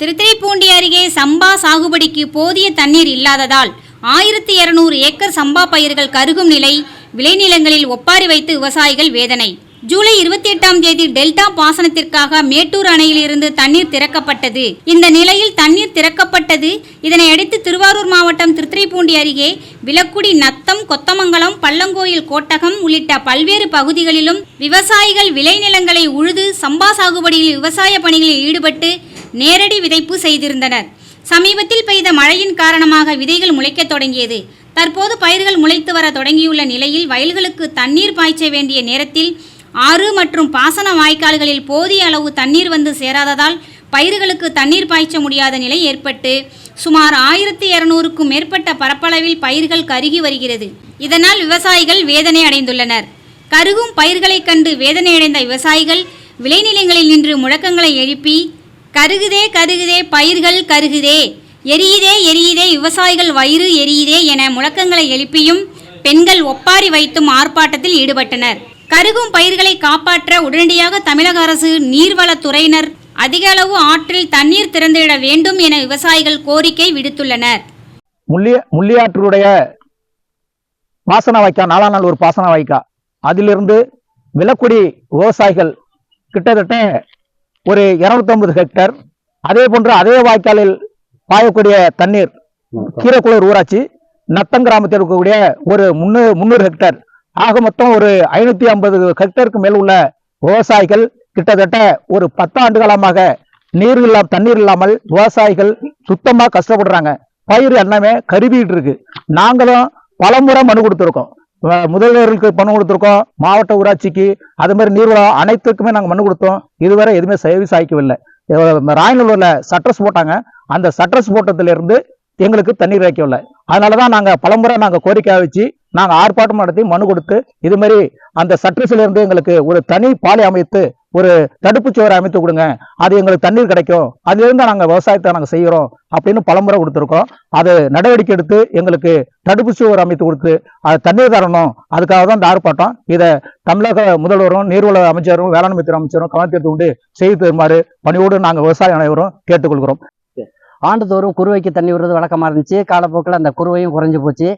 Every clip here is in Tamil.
திருத்துறைப்பூண்டி அருகே சம்பா சாகுபடிக்கு போதிய தண்ணீர் இல்லாததால் ஆயிரத்தி இருநூறு ஏக்கர் சம்பா பயிர்கள் கருகும் நிலை விளைநிலங்களில் ஒப்பாரி வைத்து விவசாயிகள் வேதனை. ஜூலை இருபத்தி எட்டாம் தேதி டெல்டா பாசனத்திற்காக மேட்டூர் அணையிலிருந்து தண்ணீர் திறக்கப்பட்டது. இந்த நிலையில் தண்ணீர் திறக்கப்பட்டது. இதனை அடுத்து திருவாரூர் மாவட்டம் திருத்துறைப்பூண்டி அருகே விலக்குடி நத்தம் கொத்தமங்கலம் பள்ளங்கோயில் கோட்டகம் உள்ளிட்ட பல்வேறு பகுதிகளிலும் விவசாயிகள் விளைநிலங்களை உழுது சம்பா சாகுபடியில் விவசாய பணிகளில் ஈடுபட்டு நேரடி விதைப்பு செய்திருந்தனர். சமீபத்தில் பெய்த மழையின் காரணமாக விதைகள் முளைக்கத் தொடங்கியது. தற்போது பயிர்கள் முளைத்து வர தொடங்கியுள்ள நிலையில் வயல்களுக்கு தண்ணீர் பாய்ச்ச வேண்டிய நேரத்தில் ஆறு மற்றும் பாசன வாய்க்கால்களில் போதிய அளவு தண்ணீர் வந்து சேராததால் பயிர்களுக்கு தண்ணீர் பாய்ச்ச முடியாத நிலை ஏற்பட்டு சுமார் ஆயிரத்தி இருநூறுக்கும் மேற்பட்ட பரப்பளவில் பயிர்கள் கருகி வருகிறது. இதனால் விவசாயிகள் வேதனை அடைந்துள்ளனர். கருகும் பயிர்களைக் கண்டு வேதனையடைந்த விவசாயிகள் விளைநிலங்களில் நின்று முழக்கங்களை எழுப்பி கருகுதே கருகுதே பயிர்கள் கருகுதே. எரியுதே எரியுதே விவசாயிகள் வயிறு எரியுதே என முழக்கங்களை எழுப்பியும் பெண்கள் ஒப்பாரி வைத்தும் ஆர்ப்பாட்டத்தில் ஈடுபட்டனர். கருகும் பயிர்களை காப்பாற்ற உடனடியாக தமிழக அரசு நீர்வளத்துறையினர் அதிக அளவு ஆற்றில் தண்ணீர் திறந்துவிட வேண்டும் என விவசாயிகள் கோரிக்கை விடுத்துள்ளனர். முள்ளியாற்றுடைய பாசன வாய்க்கா நாலாம் நாள் ஒரு பாசன வாய்க்கா அதிலிருந்து விலக்குடி விவசாயிகள் கிட்டத்தட்ட ஒரு 250 ஹெக்டர். அதே போன்று அதே வாய்க்காலில் பாயக்கூடிய தண்ணீர் கீரக்குளூர் ஊராட்சி நத்தம் கிராமத்தில் இருக்கக்கூடிய ஒரு முன்னூறு முந்நூறு ஹெக்டர். ஆக மொத்தம் ஒரு ஐநூற்றி ஐம்பது ஹெக்டருக்கு மேல் உள்ள விவசாயிகள் கிட்டத்தட்ட ஒரு பத்து ஆண்டு காலமாக நீர் இல்லாம தண்ணீர் இல்லாமல் விவசாயிகள் சுத்தமாக கஷ்டப்படுறாங்க. பயிர் எல்லாமே கருவிட்டு இருக்கு. நாங்களும் பலமுறை மனு கொடுத்துருக்கோம். முதல்வர்களுக்கு மனு கொடுத்துருக்கோம் மாவட்ட ஊராட்சிக்கு. அது மாதிரி நீர்வளம் அனைத்துக்குமே நாங்கள் மனு கொடுத்தோம். இதுவரை எதுவுமே சர்வீஸ் சாய்க்கவில்லை ராயநல்லூரில் சட்ரஸ் போட்டாங்க. அந்த சட்ரஸ் போட்டதுலேருந்து எங்களுக்கு தண்ணீர் வைக்கவில்லை. அதனாலதான் நாங்கள் பலமுறை நாங்கள் கோரிக்கை வச்சு நாங்கள் ஆர்ப்பாட்டம் நடத்தி மனு கொடுத்து இது மாதிரி அந்த சட்ரஸ்ல இருந்து எங்களுக்கு ஒரு தனி பாலை அமைத்து ஒரு தடுப்பு சுவர் அமைத்து கொடுங்க. அது எங்களுக்கு தண்ணீர் கிடைக்கும். அதுல இருந்து நாங்க விவசாயத்தை நாங்க செய்யறோம் அப்படின்னு பலமுறை கொடுத்துருக்கோம். அது நடவடிக்கை எடுத்து எங்களுக்கு தடுப்பு சுவர் அமைத்து கொடுத்து அது தண்ணீர் தரணும். அதுக்காக தான் இந்த ஆர்ப்பாட்டம். இதை தமிழக முதல்வரும் நீர்வள அமைச்சரும் வேளாண்மைத்துறை அமைச்சரும் கவனத்தை கொண்டு செய்து தருமாறு பணியோடு நாங்கள் விவசாய அனைவரும் கேட்டுக்கொள்கிறோம். ஆண்டுதோறும் குருவைக்கு தண்ணி விடுறது வழக்கமாக இருந்துச்சு. காலப்போக்கில் அந்த குருவையும் குறைஞ்சி போச்சு.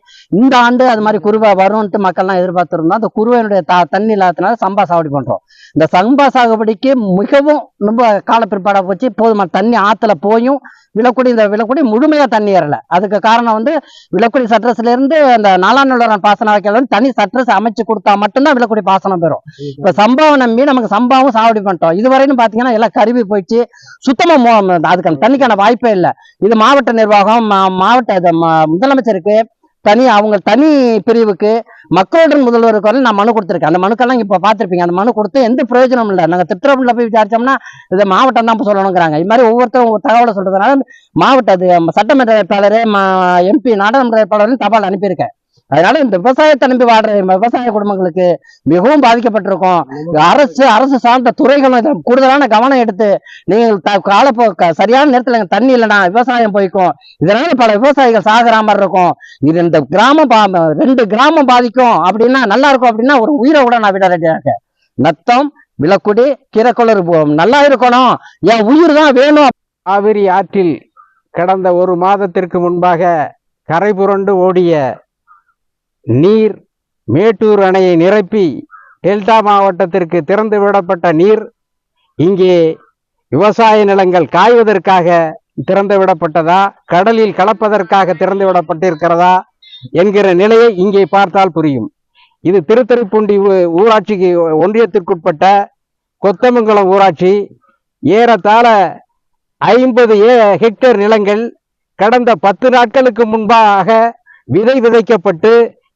இந்த ஆண்டு அது மாதிரி குருவை வரும்ன்ட்டு மக்கள்லாம் எதிர்பார்த்துருந்தோம். அந்த குருவையினுடைய த தண்ணி இல்லாததுனால சம்பா சாகுபடி பண்ணுறோம் இந்த சம்பா சாகுபடிக்கு மிகவும் ரொம்ப கால பிற்பாடாக போச்சு. போதுமான தண்ணி ஆற்றுல போயும். விளக்குடி இந்த விளக்குடி முழுமையாக தண்ணி ஏறலை. அதுக்கு காரணம் வந்து விளக்குடி சட்ரஸ்லேருந்து அந்த நாலாம் பாசனம் பாசன வைக்கல தனி சட்ரஸ் அமைச்சு கொடுத்தா மட்டும்தான் விளக்குடி பாசனம் பெறும். இப்போ சம்பாவை நம்பி நமக்கு சம்பாவும் சாகுபடி பண்ணிட்டோம். இதுவரைன்னு பார்த்தீங்கன்னா எல்லாம் கருவி போயிடுச்சு. சுத்தமாக அதுக்கான தண்ணிக்கான வாய்ப்பே இல்லை. இது மாவட்ட நிர்வாகம் மாவட்ட முதலமைச்சருக்கு தனி அவங்க தனி பிரிவுக்கு மக்களுடன் முதல்வருக்கு வரை நான் மனு கொடுத்துருக்கேன். அந்த மனுக்கெல்லாம் இப்ப பார்த்துருப்பீங்க. அந்த மனு கொடுத்து எந்த பிரயோஜனம் இல்லை. நாங்க திட்டமில்ல போய் விசாரிச்சோம்னா இதை மாவட்டம் தான் சொல்லணுங்கிறாங்க. இது மாதிரி ஒவ்வொருத்தரும் ஒரு தகவலை சொல்றதுனால மாவட்ட அது ம- சட்டமன்ற வேட்பாளர் எம்பி நாடாளுமன்ற வேட்பாளரும் தபால் அனுப்பியிருக்கேன். அதனால இந்த விவசாயத்தை நம்பி வாடுற விவசாய குடும்பங்களுக்கு மிகவும் பாதிக்கப்பட்டிருக்கும். அரசு அரசு சார்ந்த துறைகளும் கூடுதலான கவனம் எடுத்து நீங்கள் த- காலப்போ சரியான நேரத்தில் தண்ணி இல்லைனா விவசாயம் போய்க்கும். இதனால பல விவசாயிகள் சாகுற மாதிரி இருக்கும். இது இந்த கிராமம் பா- ரெண்டு கிராமம் பாதிக்கும். அப்படின்னா நல்லா இருக்கும் அப்படின்னா ஒரு உயிரை கூட நான் விட ரெடியா இருக்கேன். நத்தம் விளக்குடி கீரைக்குளர் நல்லா இருக்கணும். என் உயிர் தான் வேணும். காவிரி ஆற்றில் கடந்த ஒரு மாதத்திற்கு முன்பாக கரை புரண்டு ஓடிய நீர் மேட்டூர் அணையை நிரப்பி டெல்டா மாவட்டத்திற்கு திறந்து விடப்பட்ட நீர் இங்கே விவசாய நிலங்கள் காய்வதற்காக திறந்து விடப்பட்டதா? கடலில் கலப்பதற்காக திறந்து விடப்பட்டிருக்கிறதா? என்கிற நிலையை இங்கே பார்த்தால் புரியும். இது திருத்தறிப்பூண்டி ஊராட்சிக்கு ஒன்றியத்திற்குட்பட்ட கொத்தமங்கலம் ஊராட்சி. ஏறத்தாழ ஐம்பது ஹெக்டேர் நிலங்கள் கடந்த பத்து நாட்களுக்கு முன்பாக விதை விதைக்கப்பட்டு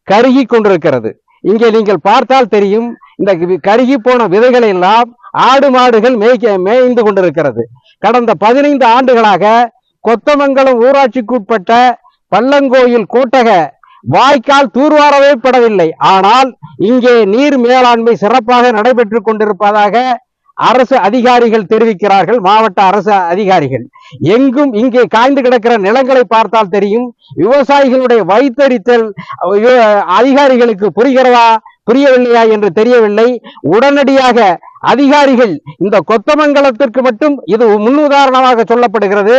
கருகி கொண்டிருக்கிறது இங்கே நீங்கள் பார்த்தால் தெரியும் இந்த கருகி போன விதைகளை எல்லாம் ஆடு மாடுகள் மேய்க்க மேய்ந்து கொண்டிருக்கிறது. கடந்த பதினைந்து ஆண்டுகளாக கொத்தமங்கலம் ஊராட்சிக்குட்பட்ட பள்ளங்கோயில் கோட்டக வாய்க்கால் தூர்வாரவே படவில்லை. ஆனால் இங்கே நீர் மேலாண்மை சிறப்பாக நடைபெற்று கொண்டிருப்பதாக அரசு அதிகாரிகள் தெரிவிக்கிறார்கள் மாவட்ட அரசு அதிகாரிகள். எங்கும் இங்கே காய்ந்து கிடக்கிற நிலங்களை பார்த்தால் தெரியும். விவசாயிகளுடைய வைத்தறித்தல் அதிகாரிகளுக்கு புரிகிறதா புரியவில்லையா என்று தெரியவில்லை. உடனடியாக அதிகாரிகள் இந்த கொத்தமங்கலத்திற்கு மட்டும் இது முன்னுதாரணமாக சொல்லப்படுகிறது.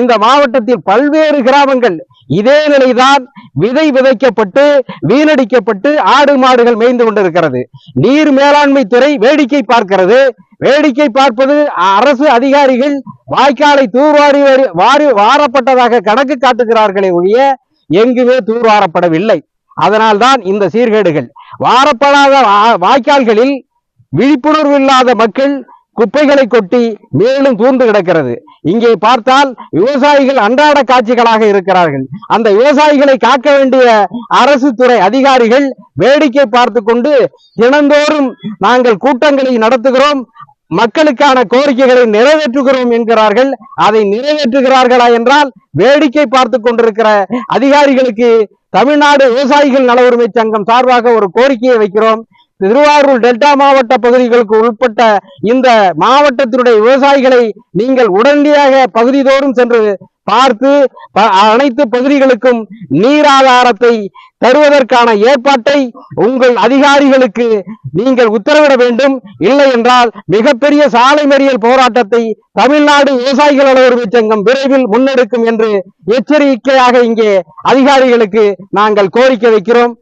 இந்த மாவட்டத்தில் பல்வேறு கிராமங்கள் இதே நிலைதான் விதை விதைக்கப்பட்டு வீணடிக்கப்பட்டு ஆடு மாடுகள் மேய்ந்து கொண்டிருக்கிறது. நீர் மேலாண்மை துறை வேடிக்கை பார்க்கிறது. வேடிக்கை பார்ப்பது அரசு அதிகாரிகள் வாய்க்காலை தூர்வாரி வாரி வாரப்பட்டதாக கணக்கு காட்டுகிறார்களே ஒழிய எங்குமே தூர்வாரப்படவில்லை. அதனால்தான் இந்த சீர்கேடுகள். வாரப்படாத வாய்க்கால்களில் விழிப்புணர்வு இல்லாத மக்கள் குப்பைகளை கொட்டி மேலும் தூர்ந்து கிடக்கிறது. இங்கே பார்த்தால் விவசாயிகள் அன்றாட காட்சிகளாக இருக்கிறார்கள். அந்த விவசாயிகளை காக்க வேண்டிய அரசு துறை அதிகாரிகள் வேடிக்கை பார்த்து கொண்டு தினந்தோறும் நாங்கள் கூட்டங்களை நடத்துகிறோம். மக்களுக்கான கோரிக்கைகளை நிறைவேற்றுகிறோம் என்கிறார்கள். அதை நிறைவேற்றுகிறார்களா என்றால் வேடிக்கை பார்த்து கொண்டிருக்கிற அதிகாரிகளுக்கு தமிழ்நாடு விவசாயிகள் நல உரிமை சங்கம் சார்பாக ஒரு கோரிக்கையை வைக்கிறோம். திருவாரூர் டெல்டா மாவட்ட பகுதிகளுக்கு உட்பட்ட இந்த மாவட்டத்தினுடைய விவசாயிகளை நீங்கள் உடனடியாக பகுதிதோறும் சென்று பார்த்து ப- அனைத்து பகுதிகளுக்கும் நீராதாரத்தை தருவதற்கான ஏற்பாட்டை உங்கள் அதிகாரிகளுக்கு நீங்கள் உத்தரவிட வேண்டும். இல்லை என்றால் மிகப்பெரிய சாலை மறியல் போராட்டத்தை தமிழ்நாடு விவசாயிகள் நல சங்கம் விரைவில் முன்னெடுக்கும் என்று எச்சரிக்கையாக இங்கே அதிகாரிகளுக்கு நாங்கள் கோரிக்கை வைக்கிறோம்.